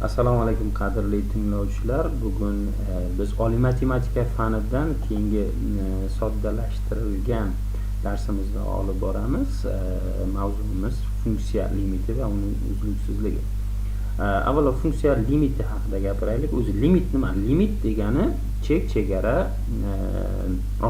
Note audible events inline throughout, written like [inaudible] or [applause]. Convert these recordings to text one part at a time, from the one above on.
Assalomu alaykum qadrli tinglovchilar. Bugun e, biz oliy matematika fanidan keyingi e, soddalashtirilgan darsimizni olib boramiz. E, Mavzuimiz funksiya limiti va uning uzluksizligi. E, Avvalo funksiya limiti haqida gapiraylik. O'zi limit nima? Limit degani chek, chegara, e,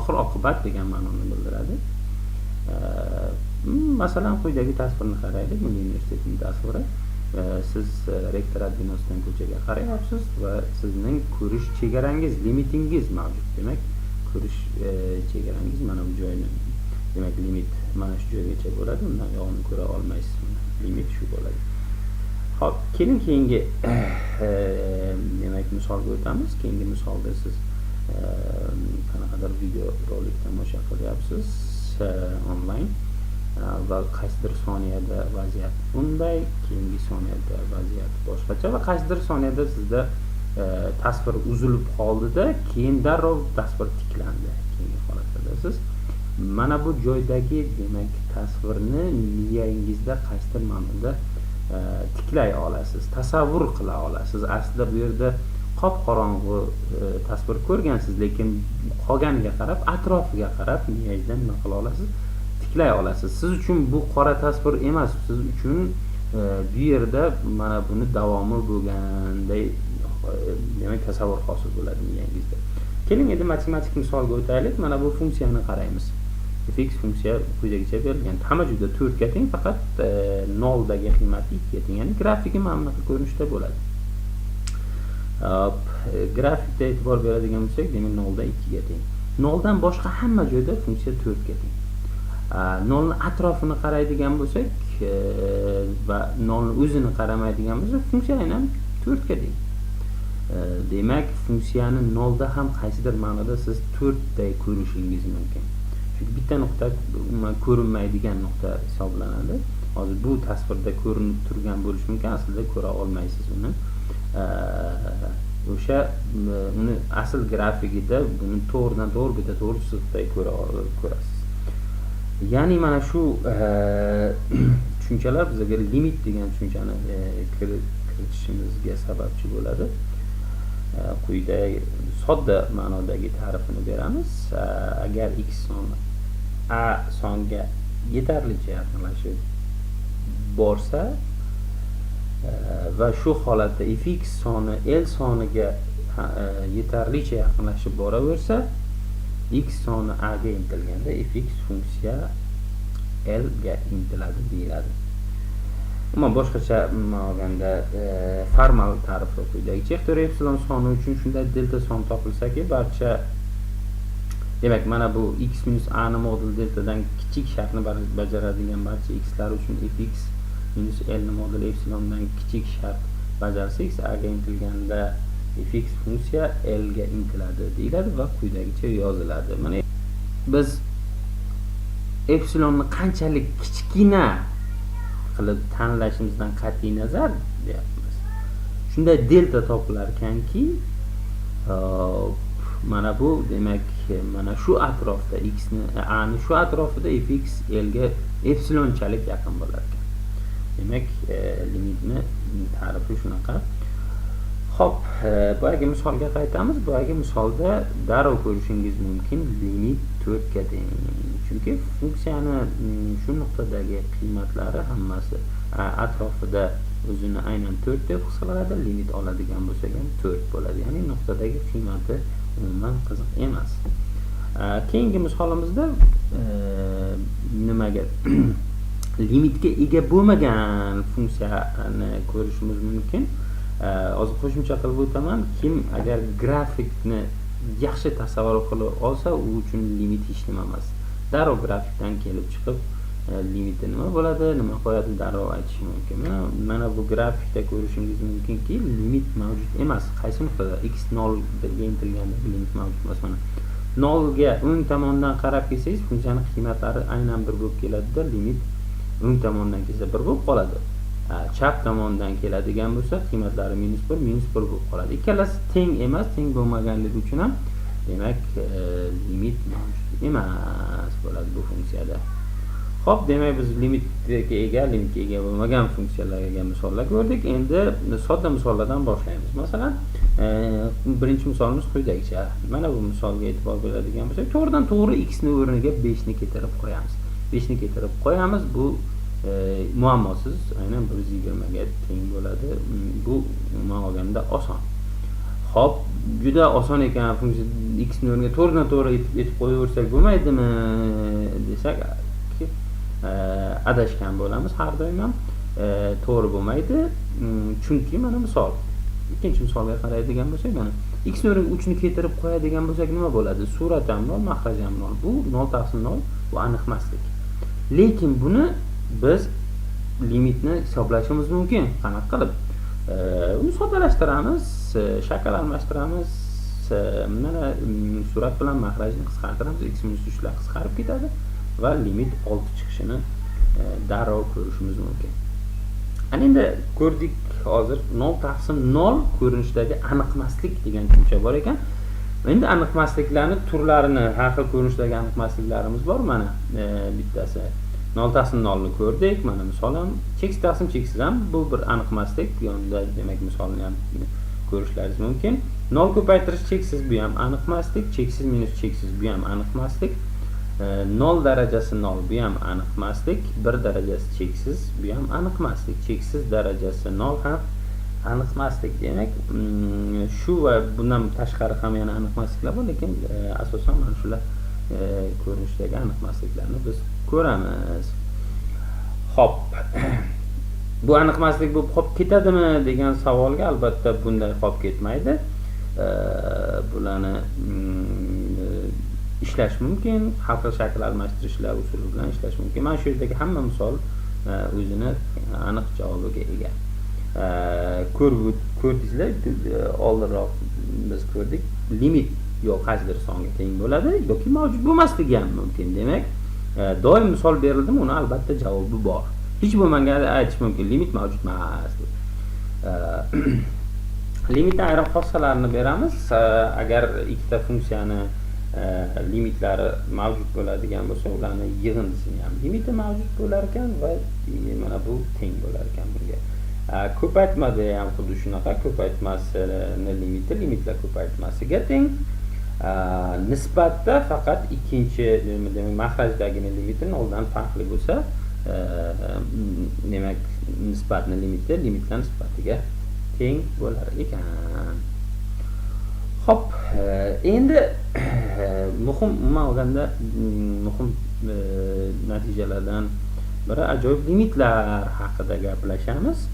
oxir oqibat degan ma'noni bildiradi. E, Masalan, quyidagi tasvirni qaraylik. Milliy universitetining tasviri. E, Siz e, rektorat binosidan ko'chaga qarayapsiz va sizning ko'rish chegarangiz, limitingiz mavjud. Demak, ko'rish e, chegarangiz mana bu joyni demak limit mana shu joygacha bo'ladi. Undan yog'ini ko'ra olmaysiz. Limit shu bo'ladi. Hop, keling keyingi e, demak misolga o'tamiz. Keyingi misolda siz e, qanaqadir video rolik tomosha qilyapsiz e, onlayn e, va qaysidir soniyada vaziyat bunday, keyingi soniyada vaziyat boshqacha va qaysidir soniyada sizda e, tasvir uzilib qoldida, keyin darrov tasvir tiklandi. Keyingi holatda siz mana bu joydagi demak tasvirni miyangizda qaysidir ma'noda e, tiklay olasiz, tasavvur qila olasiz. Aslida bu yerda qop-qorong'u e, tasvir ko'rgansiz, lekin qolganiga qarab, atrofiga qarab miyangizda nima qila olasiz? Tiklay olasiz. Siz uchun bu qora tasvir emas, siz uchun e, bu yerda mana buni davomi bo'lganday e, demak tasavvur hosil bo'ladi miyangizda. Keling endi matematik misolga o'taylik. Mana bu funksiyani qaraymiz. fx funksiya quyidagicha berilgan. Hamma joyda 4 ga teng, faqat e, 0 dagi qiymati 2 ga teng. Ya'ni grafiki mana bunaqa ko'rinishda bo'ladi. Grafikda e'tibor beradigan bo'lsak, demak 0 da 2 ga teng. 0 dan boshqa hamma joyda funksiya 4 ga teng. Э, 0 atrofini qaraydigan bo'lsak e, va 0 o'zini qaramaydigan bo'lsak, funksiya aynan 4 ga teng. E, demak, funksiyani nolda ham qaysidir ma'noda siz 4 ko'rishingiz mumkin. Chunki bitta nuqta umuman ko'rinmaydigan nuqta hisoblanadi. Hozir bu tasvirda ko'rinib turgan bo'lishi mumkin, aslida ko'ra olmaysiz uni. E, o'sha uni asl grafigida buni to'g'ridan to'g'ri bitta to'g'ri chiziqday ko'ra ko'rasiz. Ya'ni mana shu e, [clears throat] tushunchalar bizga limit degan tushunchani e, kiritishimizga sababchi bo'ladi. E, quyida sodda ma'nodagi ta'rifini beramiz. Agar x soni a songa yetarlicha yaqinlashib borsa va shu holatda fx soni l soniga yetarlicha yaqinlashib boraversa, x soni a ga intilganda fx funksiya l ga intiladi deyiladi. Umuman boshqacha olganda e, formal ta'rifi quyidagicha ixtiyor epsilon soni uchun shunday delta son topilsaki, barcha demak mana bu x minus a ni modul deltadan kichik shartni bajaradigan barcha x lar uchun fx minus l ni modul epsilondan kichik shart bajarsa x a ga fx funksiya l ga intiladi deyiladi va quyidagicha yoziladi. Mana biz epsilonni qanchalik kichkina qilib tanlashimizdan qat'iy nazar deyapmiz. Shunday delta topilar ekanki, mana bu demak mana shu atrofda x ni a ni shu atrofida fx l ga epsilonchalik yaqin bo'lar ekan. Demak, e, limitni ta'rifi shunaqa. Hop, boyagi misolga qaytamiz. Boyagi misolda darrov ko'rishingiz mumkin limit 4 ga teng. Chunki funksiyani shu nuqtadagi qiymatlari hammasi atrofida o'zini aynan 4 deb hisoblanadi. Limit oladigan bo'lsak ham 4 bo'ladi. Ya'ni nuqtadagi qiymati umuman qiziq emas. Keyingi misolimizda nimaga limitga ega bo'lmagan funksiyani ko'rishimiz mumkin. Э, e, Hozir qo'shimcha qilib o'taman. Kim agar grafikni yaxshi tasavvur qilib olsa, u uchun limit hech nima emas. Darrov grafikdan kelib chiqib, e, limiti nima bo'ladi, nima qo'yadi darrov aytish mumkin. Mana bu grafikda ko'rishingiz mumkinki, limit mavjud emas. Qaysi nuqtada x 0 ga intilganda limit mavjud emas mana. 0 ga o'ng tomondan qarab kelsangiz, funksiyani qiymatlari aynan bir bo'lib keladida, limit o'ng tomondan kelsa bir bo'lib qoladi. Chap tomondan keladigan bo'lsa, qiymatlari minus 1, minus 1 bo'lib qoladi. Ikkalasi teng emas, teng bo'lmaganligi uchun ham demak, e, limit mavjud emas bo'ladi bu funksiyada. Xo'p, demak biz limitga ega, limitga ega bo'lmagan funksiyalarga misollar ko'rdik. Endi sodda misollardan boshlaymiz. Masalan, e, birinchi misolimiz quyidagicha. Mana bu misolga e'tibor beradigan bo'lsak, to'g'ridan to'g'ri x ni o'rniga 5 ni keltirib qo'yamiz. 5 ni keltirib qo'yamiz. Bu muammosiz aynan 120 ga teng bo'ladi. Mm, bu umuman olganda oson. Xo'p, juda oson ekan funksiya x ni o'rniga to'g'ridan to'g'ri etib qo'yaversak bo'lmaydimi? Desak e, adashgan bo'lamiz har doim ham. E, to'g'ri bo'lmaydi. Mm, chunki mana misol ikkinchi misolga qaraydigan bo'lsak mana x ni o'rniga uchni keltirib qo'yadigan bo'lsak nima bo'ladi? Surat ham nol mahraj ham nol. Bu nol taqsim nol bu aniq emaslik. Lekin buni biz limitni hisoblashimiz mumkin qanaqa qilib. Uni soddalashtiramiz e, shakl almashtiramiz e, mana mm, surat bilan mahrajni qisqartiramiz x minus uchlar qisqarib ketadi va limit 6 chiqishini e, darrov ko'rishimiz mumkin. Ana endi ko'rdik hozir 0 taqsim 0 ko'rinishdagi aniqmaslik degan tushuncha bor ekan. Endi aniqmasliklarni turlarini har xil ko'rinishdagi aniqmasliklarimiz bor mana bittasi? 0 taqsim 0 ni ko'rdik. Mana misol ham cheksiz taqsim cheksiz ham bu bir aniqmaslik. Yonida demak misolni ham ko'rishlaringiz mumkin. 0 ko'paytirish cheksiz bu ham aniqmaslik. Cheksiz minus cheksiz bu ham aniqmaslik. Nol darajasi nol bu ham aniq emasdek bir darajasi cheksiz bu ham aniq emasdek cheksiz darajasi nol ham aniq emasdek demak mm, shu va bundan tashqari ham yana aniq emasliklar bor lekin e, asosan mana shular E, ko'rinishdagi aniqmasliklarni biz ko'ramiz. Ho'p bu aniqmaslik bo'lib qolib ketadimi degan savolga albatta bunday qolib ketmaydi. E, bularni mm, e, ishlash mumkin har xil shakl almashtirishlar usuli bilan ishlash mumkin. Mana shu yerdagi hamma misol o'zini aniq javobiga ega. E, ko'rdingizlar? Oldinroq biz ko'rdik. Limit yo qaysidir songa teng bo'ladi yoki mavjud bo'lmasligi ham mumkin. Demak e, doim misol berildimi uni albatta javobi bor. Hech bo'lmaganda aytish mumkin limit mavjud emas deb. E, [clears throat] Limitni ayrim xossalarini beramiz. E, agar ikkita funksiyani limitlari mavjud bo'ladigan bo'lsa ularni yig'indisini ham. Limiti mavjud bo'lar ekan va mana bu teng bo'lar ekan bunga. Ko'paytmada ham xuddi shunaqa ko'paytmasini limiti limitlar ko'paytmasiga teng. Э, nisbatda faqat ikkinchi demak mahrajdagini limiti farqli bo'lsa e, demak nisbatni limiti limitlar nisbatiga teng bo'lar ekan Xo'p, e, endi [coughs] muhim umuman olganda mm, muhim e, natijalardan biri ajoyib limitlar haqida gaplashamiz.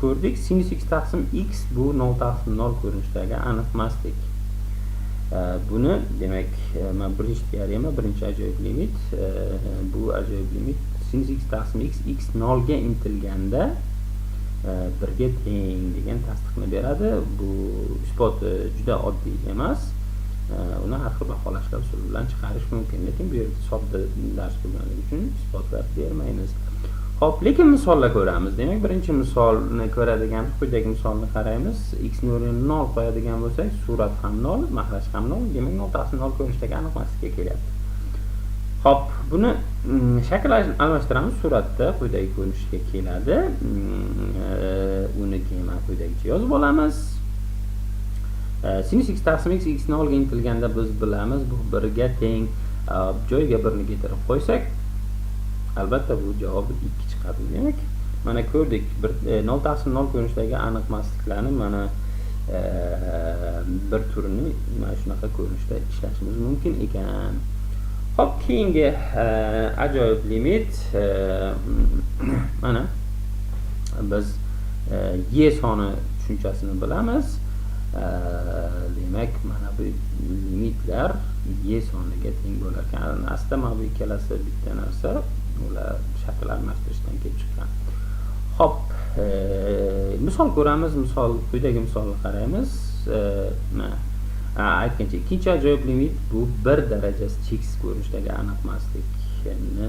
Ko'rdik, sinus x taqsim x bu 0 taqsim 0 ko'rinishdagi emasdek. Buni demak, e, men birinchi teorema, birinchi ajoyib limit, e, bu ajoyib limit sinus x taqsim x x 0 ga intilganda e, birga teng degan tasdiqni beradi bu isboti juda oddiy emas uni har xil baholashlar usuli bilan chiqarish mumkin lekin bu yerda sodda dars bo'lganligi uchun isbotlab bermaymiz ho'p lekin misollar ko'ramiz. Demak birinchi misolni ko'radigan quyidagi misolni qaraymiz. X ni o'rniga nol qo'yadigan bo'lsak surat ham nol mahraj ham nol demak nol taqsim nol ko'rinishdagi aniqmaslikka kelyapti. Xo'p, buni mm, shakl almashtiramiz. Suratda quyidagi ko'rinishga keladi. Mm, e, uni keyin mana quyidagicha yozib olamiz. E, sinus x taqsim x x ni olga intilganda biz bilamiz bu birga teng. E, joyiga birni keltirib qo'ysak albatta bu javobi 2 chiqadi. Demak mana ko'rdik 0 e, taqsim 0 ko'rinishidagi aniqmasliklarni mana e, bir turini mana shunaqa ko'rinishda ishlashimiz mumkin ekan. Hop keyingi e, ajoyib limit [clears throat] mana biz y soni tushunchasini bilamiz. Demak mana bu limitlar y soniga teng bo'lar ekan. Aslida mana bu ikkalasi bitta narsa. Ular shakl almashtirishdan kelib chiqqan. Ho'p e, misol ko'ramiz misol quyidagi misolni qaraymiz. E, mana aytgancha ikkinchi ajoyib limit bu bir darajasi cheksiz ko'rinishdagi aniqmaslikni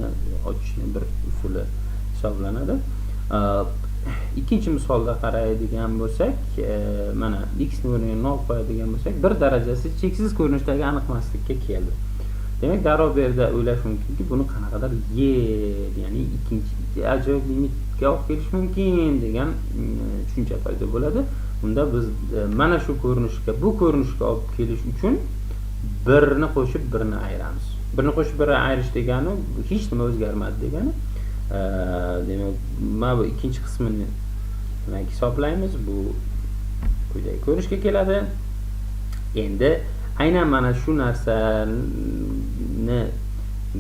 ochishni bir usuli hisoblanadi. E, ikkinchi misolda qaraydigan bo'lsak mana x ni o'rniga nol qo'yadigan bo'lsak bir darajasi cheksiz ko'rinishdagi aniqmaslikka keldi. Demak darrov bu yerda o'ylash mumkinki buni qanaqadir yeb ya'ni ikkinchi ajoyib limitga olib kelish mumkin degan mm, tushuncha paydo bo'ladi. Unda biz e, mana shu ko'rinishga bu ko'rinishga olib kelish uchun birni qo'shib birni ayiramiz. Birni qo'shib birni ayirish degani hech nima o'zgarmadi degani e, demak mana bu ikkinchi qismini demak hisoblaymiz. Bu quyidagi ko'rinishga keladi. Endi aynan mana shu narsani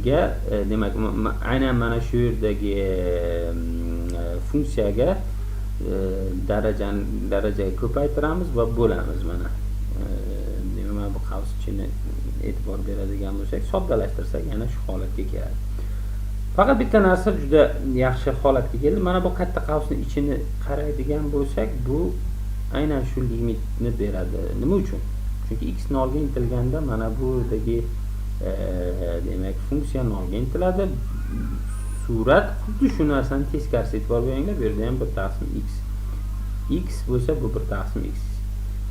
ga e, demak aynan mana shu yerdagi e, e funksiyaga e, darajani darajaga ko'paytiramiz va bo'lamiz mana. E, demak mana bu qavs ichini e'tibor beradigan bo'lsak soddalashtirsak yana shu holatga keladi. Faqat bitta narsa juda yaxshi holatga keldi. Mana bu katta qavsni ichini qaraydigan bo'lsak bu aynan shu limitni beradi. Nima uchun? Chunki x nolga intilganda mana bu yerdagi demak funksiya nolga intiladi. Surat xuddi shu narsani teskarisi e'tibor beringlar bu yerda ham bir taqsim x. X bo'lsa bu bir taqsim x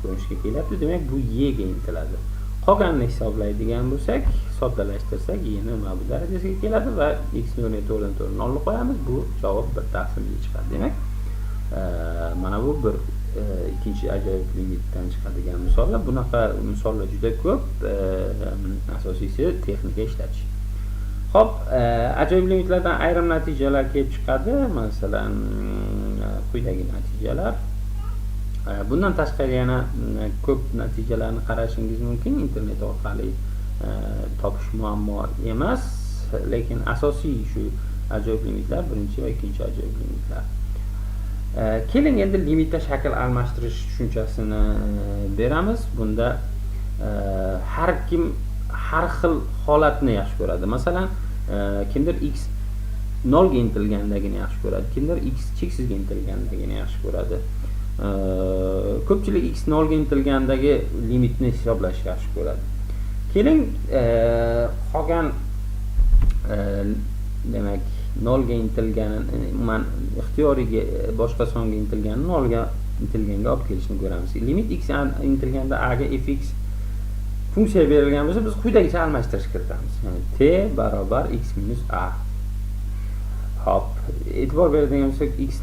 ko'rinishga kelyapti. Demak bu y ga intiladi. Qolganini hisoblaydigan bo'lsak soddalashtirsak yni ni mana bu darajasiga keladi va x ni o'rniga to'rtdan to'rt nolni qo'yamiz. Bu javob bir taqsim y chiqadi. Demak mana bu bir E, ikkinchi ajoyib limitdan chiqadigan misollar. Bunaqa misollar juda ko'p e, asosiysi texnika ishlatish. Ho'p e, ajoyib limitlardan ayrim natijalar kelib chiqadi. Masalan quyidagi natijalar. Bundan tashqari yana ko'p natijalarni qarashingiz mumkin. Internet orqali topish muammo emas. Lekin asosiy shu ajoyib limitlar birinchi va ikkinchi ajoyib limitlar. Keling endi limitda shakl almashtirish tushunchasini e, beramiz. Bunda e, har kim har xil holatni yaxshi ko'radi. Masalan e, kimdir x nolga intilgandagini yaxshi ko'radi. Kimdir x cheksizga intilgandagini yaxshi ko'radi. Ko'pchilik x nolga intilgandagi limitni hisoblashni yaxshi ko'radi. Keling qolgan demak nolga intilgani man ixtiyoriyga boshqa songa intilganini nolga intilganga olib kelishini ko'ramiz. Limit x intilganda a ga fx funksiya berilgan bo'lsa biz quyidagicha almashtirish kiritamiz. T barobar x minus a. Hop e'tibor beradigan bo'lsak x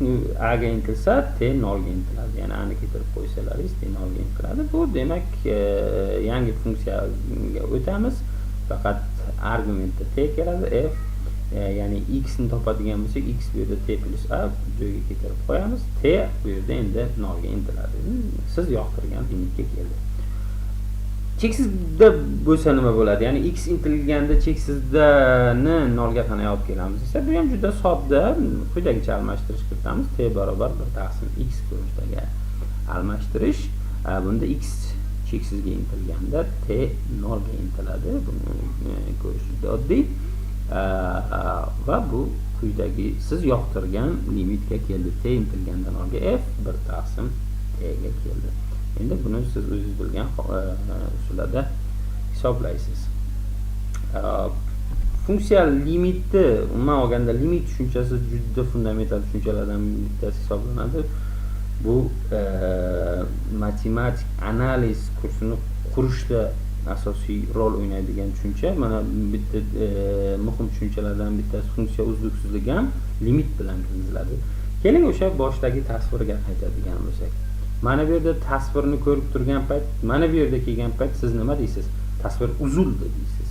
a ga intilsa t nolga intiladi. Ya'ni ani keltirib qo'ysalaringiz t nolga intiladi. Bu demak e, yangi funksiyaga o'tamiz. Faqat argumentda t keladi f E, ya'ni x ni topadigan bo'lsak x bu yerda t plyus a joyiga keltirib qo'yamiz. T bu yerda endi nolga intiladi. Hmm, siz yoqtirgan limitga keldi. Cheksizda bo'lsa nima bo'ladi? Ya'ni x intilganda cheksizdani nolga qanday olib kelamiz desa bu ham juda sodda. Quyidagicha almashtirish kiritamiz. T barobar bir taqsim x ko'rinishidagi almashtirish. E, bunda x cheksizga intilganda t nolga intiladi. Buni e, ko'rish juda oddiy. E, va bu quyidagi siz yoqtirgan limitga keldi. T intilgandan olga f bir taqsim e tga keldi. Endi buni siz o'zingiz bilgan e, usullarda hisoblaysiz. Funksiya limiti umuman olganda limit tushunchasi juda fundamental tushunchalardan bittasi hisoblanadi. Bu e, matematik analiz kursini qurishda asosiy rol o'ynaydigan tushuncha. Mana bitta muhim tushunchalardan bittasi funksiya uzluksizligi ham limit bilan kirgiziladi keling o'sha boshdagi tasvirga qaytadigan bo'lsak. Mana bu yerda tasvirni ko'rib turgan payt mana bu yerda kelgan payt siz nima deysiz? Tasvir uzildi deysiz.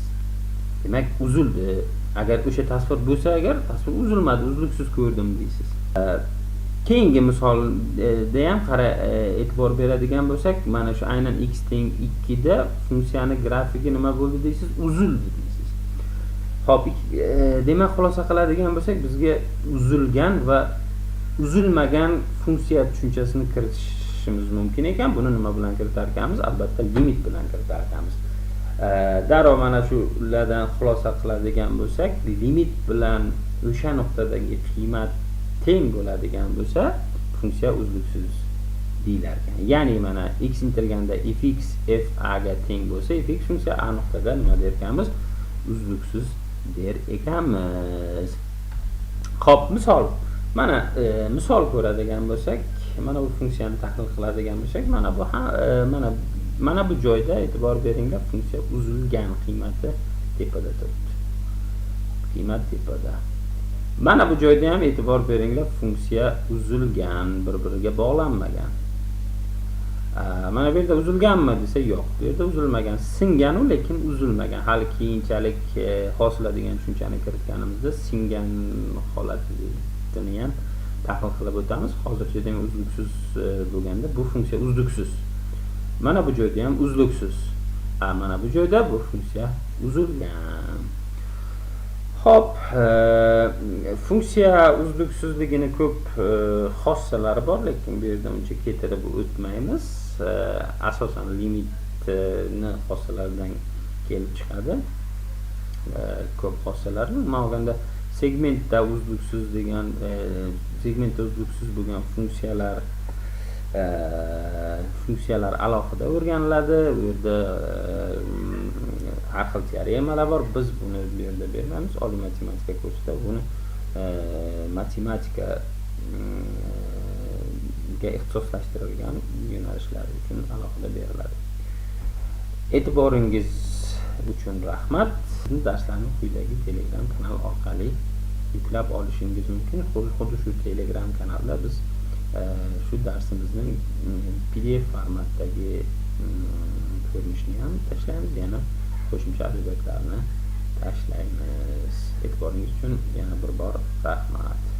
Demak uzildi agar o'sha tasvir bo'lsa agar tasvir uzilmadi uzluksiz ko'rdim deysiz keyingi misolda ham qara e, e'tibor beradigan bo'lsak mana shu aynan x teng ikkida funksiyani grafigi nima bo'ldi deysiz? Uzildi deysiz. Ho'p e, demak xulosa qiladigan bo'lsak bizga uzilgan va uzilmagan funksiya tushunchasini kiritish kiritishimiz mumkin ekan. Buni nima bilan kiritar ekanmiz albatta limit bilan kiritar ekanmiz darrov mana shulardan xulosa qiladigan bo'lsak limit bilan o'sha nuqtadagi qiymat teng bo'ladigan bo'lsa funksiya uzluksiz deyilar ya'ni mana x intilganda fx f a ga teng bo'lsa fx funksiya a nuqtada nima der ekanmiz? Uzluksiz der ekanmiz. Ho'p misol mana e, misol ko'radigan bo'lsak mana bu funksiyani tahlil qiladigan bo'lsak mana bu ha e, mana mana bu joyda e'tibor beringlar funksiya uzilgan qiymati tepada turibdi. Qiymat tepada mana bu joyda ham e'tibor beringlar funksiya uzilgan bir biriga bog'lanmagan mana bu yerda uzilganmi desa yo'q bu yerda uzilmagan. Singanu lekin uzilmagan. Hali keyinchalik e, hosila degan tushunchani kiritganimizda singan holatini ham tahlil qilib o'tamiz. Hozircha demak uzluksiz e, bo'lganda bu funksiya uzluksiz. Mana bu joyda ham uzluksiz. Mana bu joyda bu funksiya uzilgan Xo'p, e, funksiya uzluksizligini ko'p e, xossalari bor, lekin bu yerda uncha keltirib o'tmaymiz. E, asosan limitni xossalaridan kelib chiqadi. Ko'p xossalari. Umuman olganda segmentda uzluksiz degan segment uzluksiz bo'lgan funksiyalar funksiyalar alohida o'rganiladi. Bu yerda har xil teoremalar bor. Biz buni bu yerda bermaymiz. Oliy matematika kursida buni e, matematika mm, ga ixtisoslashtirilgan yo'nalishlar uchun alohida beriladi. E'tiboringiz uchun rahmat. Darslarni quyidagi Telegram kanal orqali yuklab olishingiz mumkin. Xuddi shu Telegram kanalda biz e, shu darsimizning mm, PDF formatdagi mm, ko'rinishini ham tashlaymiz. Yana qo'shimcha adabiyotlarni tashlaymiz. E'tiboringiz uchun yana bir bor rahmat.